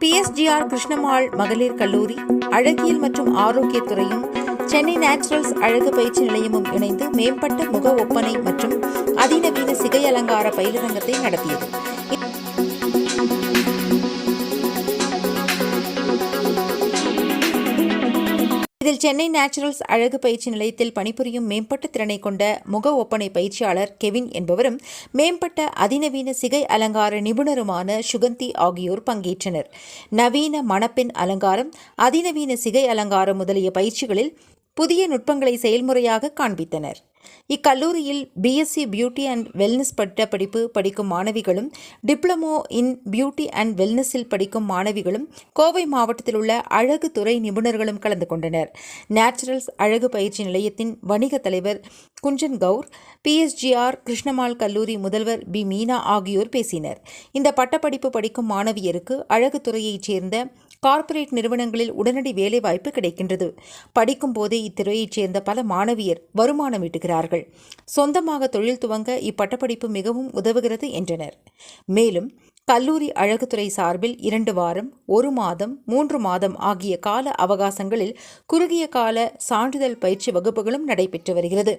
PSGR கிருஷ்ணமாள் மகளிர் கல்லூரி அழகியல் மற்றும் ஆரோக்கியத்துறையும் சென்னை நேச்சுரல்ஸ் அழகு பயிற்சி நிலையமும் இணைந்து மேம்பட்ட முக ஒப்பனை மற்றும் அதிநவீன சிகை அலங்கார பயிலரங்கத்தை நடத்தியது இதில் சென்னை நேச்சுரல்ஸ் அழகு பயிற்சி நிலையத்தில் பணிபுரியும் மேம்பட்ட திறனை கொண்ட முக ஒப்பனை பயிற்சியாளர் கெவின் என்பவரும் மேம்பட்ட அதிநவீன சிகை அலங்கார நிபுணருமான சுகந்தி ஆகியோர் பங்கேற்றனர். நவீன மணப்பெண் அலங்காரம் அதிநவீன சிகை அலங்காரம் முதலிய பயிற்சிகளில் புதிய நுட்பங்களை செயல்முறையாக காண்பித்தனர். இக்கல்லூரியில் பிஎஸ்சி பியூட்டி அண்ட் வெல்னஸ் பட்ட படிப்பு படிக்கும் மாணவிகளும் டிப்ளமோ இன் பியூட்டி அண்ட் வெல்னஸில் படிக்கும் மாணவிகளும் கோவை மாவட்டத்தில் உள்ள அழகு துறை நிபுணர்களும் கலந்து கொண்டனர். நேச்சுரல்ஸ் அழகு பயிற்சி நிலையத்தின் வணிக தலைவர் குஞ்சன் கவுர் பிஎஸ்ஜிஆர் கிருஷ்ணமால் கல்லூரி முதல்வர் பி மீனா ஆகியோர் பேசினர். இந்த பட்டப்படிப்பு படிக்கும் மாணவியருக்கு அழகு துறையைச் சேர்ந்த கார்ப்பரேட் நிறுவனங்களில் உடனடி வேலைவாய்ப்பு கிடைக்கின்றது. படிக்கும் போதே இத்துறையைச் சேர்ந்த பல மாணவியர் வருமானம் ஈட்டுகிறார்கள். சொந்தமாக தொழில் துவங்க இப்பட்டப்படிப்பு மிகவும் உதவுகிறது என்றனர். மேலும் கல்லூரி அழகுத்துறை சார்பில் இரண்டு வாரம் ஒரு மாதம் மூன்று மாதம் ஆகிய கால அவகாசங்களில் குறுகிய கால சான்றிதழ் பயிற்சி வகுப்புகளும் நடைபெற்று வருகிறது.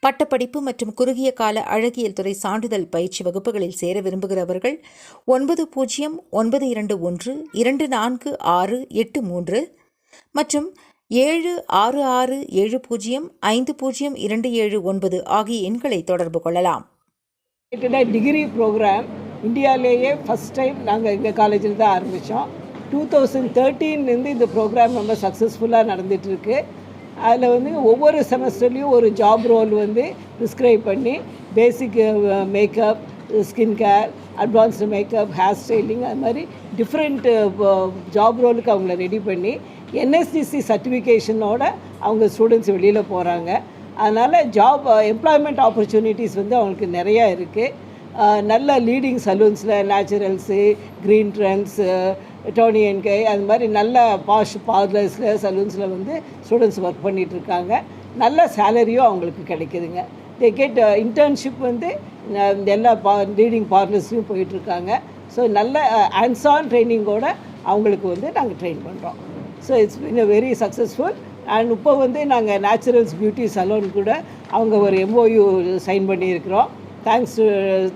பட்டப்படிப்பு மற்றும் குறுகிய கால அழகியல் துறை சான்றிதழ் பயிற்சி வகுப்புகளில் சேர விரும்புகிறவர்கள் ஒன்பது பூஜ்ஜியம் ஒன்பது இரண்டு ஒன்று இரண்டு நான்கு ஆறு எட்டு மூன்று மற்றும் ஏழு ஆறு ஆறு ஏழு பூஜ்ஜியம் ஐந்து பூஜ்ஜியம் இரண்டு ஏழு ஒன்பது ஆகிய எண்களை தொடர்பு கொள்ளலாம். டிகிரி ப்ரோக்ராம் இந்தியாவிலேயே ஃபஸ்ட் டைம் நாங்கள் எங்கள் காலேஜில் தான் ஆரம்பித்தோம் டூ தௌசண்ட் தேர்ட்டீன்லேருந்து இந்த ப்ரோக்ராம் ரொம்ப சக்ஸஸ்ஃபுல்லாக நடந்துகிட்ருக்கு அதில் வந்து ஒவ்வொரு செமஸ்டர்லேயும் ஒரு ஜாப் ரோல் வந்து ப்ரிஸ்கிரைப் பண்ணி basic makeup skin care advanced makeup hair styling அது மாதிரி டிஃப்ரெண்ட்டு ஜாப் ரோலுக்கு அவங்கள ரெடி பண்ணி என்எஸ்டிசி சர்டிஃபிகேஷனோட அவங்க ஸ்டூடெண்ட்ஸ் வெளியில் போகிறாங்க அதனால் ஜாப் எம்ப்ளாய்மெண்ட் ஆப்பர்ச்சுனிட்டிஸ் வந்து அவங்களுக்கு நிறையா இருக்குது uh, நல்ல லீடிங் சலூன்ஸில் நேச்சுரல்ஸு க்ரீன் ட்ரெண்ட்ஸு டோனி என்கே அது மாதிரி நல்ல பாஷ் பார்லர்ஸில் சலூன்ஸில் வந்து ஸ்டூடெண்ட்ஸ் ஒர்க் பண்ணிகிட்ருக்காங்க நல்ல சேலரியும் அவங்களுக்கு கிடைக்குதுங்க. தே கெட் இன்டர்ன்ஷிப் வந்து எல்லா பா லீடிங் பார்லர்ஸையும் போயிட்டுருக்காங்க. ஸோ நல்ல ஆன்சான் ஆன் ட்ரைனிங்கோட அவங்களுக்கு வந்து நாங்கள் ட்ரெயின் பண்ணுறோம் so it's been very successful and இப்போ வந்து நாங்கள் நேச்சுரல்ஸ் பியூட்டி சலூன் கூட அவங்க ஒரு எம்ஓயு சைன் பண்ணியிருக்கிறோம். Thanks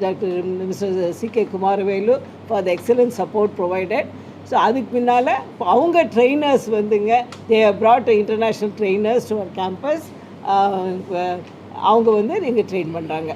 doctor mister C K Kumaravelu for the excellent support provided so அதுக்கு பின்னால் அவங்க ட்ரெயினர்ஸ் வந்துங்க they brought international trainers to our campus அவங்க வந்து நீங்கள் ட்ரெயின் பண்ணுறாங்க